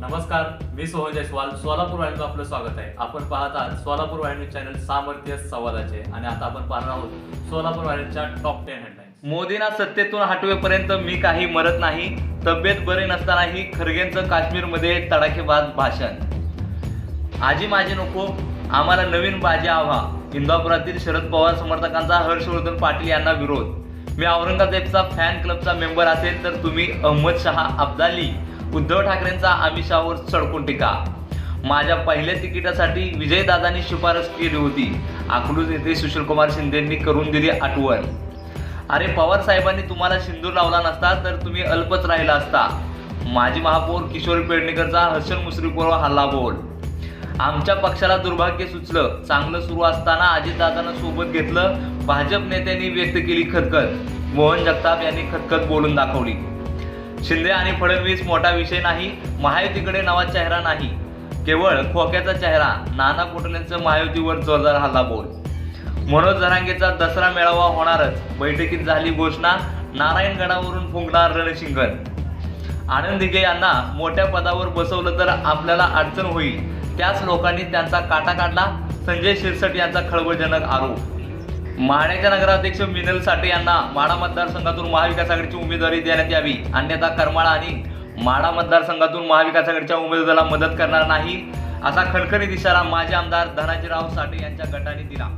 नमस्कार मी सोहन जयस्वाल सोलापूर वाहिनीचं आपलं स्वागत आहे. आपण पाहत आहात सोलापूर वाहिनी चॅनल सामर्थ्य संवादाचे आणि आता आपण पाहणार आहोत सोलापूर वाहिनीच्या टॉप टेन हेडलाईन्स मोदींना सत्तेतून हटवेपर्यंत मी काही मरत नाही तब्येत बरे नसतानाही खरगेंचं काश्मीरमध्ये तडाखेबाज भाषण. आजी माझी नको आम्हाला नवीन बाजी आव्हा. इंदापुरातील शरद पवार समर्थकांचा हर्षवर्धन पाटील यांना विरोध. मी औरंगजेबचा फॅन क्लबचा मेंबर असेल तर तुम्ही अहमद शहा अब्दाली. उद्धव ठाकरेंचा अमिषावर सडकून टीका. माझ्या पहिल्या तिकिटासाठी विजयदादांनी शिफारस केली होती. अकलूज येथे सुशीलकुमार शिंदेंनी करून दिली आठवण. अरे पवार साहेबांनी तुम्हाला सिंदूर लावला नसता तर तुम्ही अल्पच राहिला असता. माजी महापौर किशोर पेडणेकरचा हसन मुश्रीफवर हल्ला बोल. आमच्या पक्षाला दुर्भाग्य सुचलं. चांगलं सुरू असताना अजितदादांना सोबत घेतलं. भाजप नेत्यांनी व्यक्त केली खतखत. मोहन जगताप यांनी खतखत बोलून दाखवली. शिंदे आणि फडणवीस मोठा विषय नाही महायुतीकडे नवा चेहरा नाही. केवळ खोक्याचा चेहरा नाना पटोलेंचं महायुतीवर जोरदार हल्ला बोल मनोज जरांगेचा दसरा मेळावा होणारच बैठकीत झाली घोषणा नारायणगडावरून फुंकणार रणशिंगण. आनंद दिघे यांना मोठ्या पदावर बसवलं तर आपल्याला अडचण होईल त्याच लोकांनी त्यांचा काटा काढला संजय शिरसट यांचा खळबळजनक आरोप. माढ्याच्या नगराध्यक्ष मिनल साठे यांना माढा मतदारसंघातून महाविकास आघाडीची उमेदवारी देण्यात यावी. अन्यथा करमाळा आणि माढा मतदारसंघातून महाविकास आघाडीच्या उमेदवाराला मदत करणार नाही असा खणखणी इशारा माजी आमदार धनाजीराव साठे यांच्या गटाने दिला.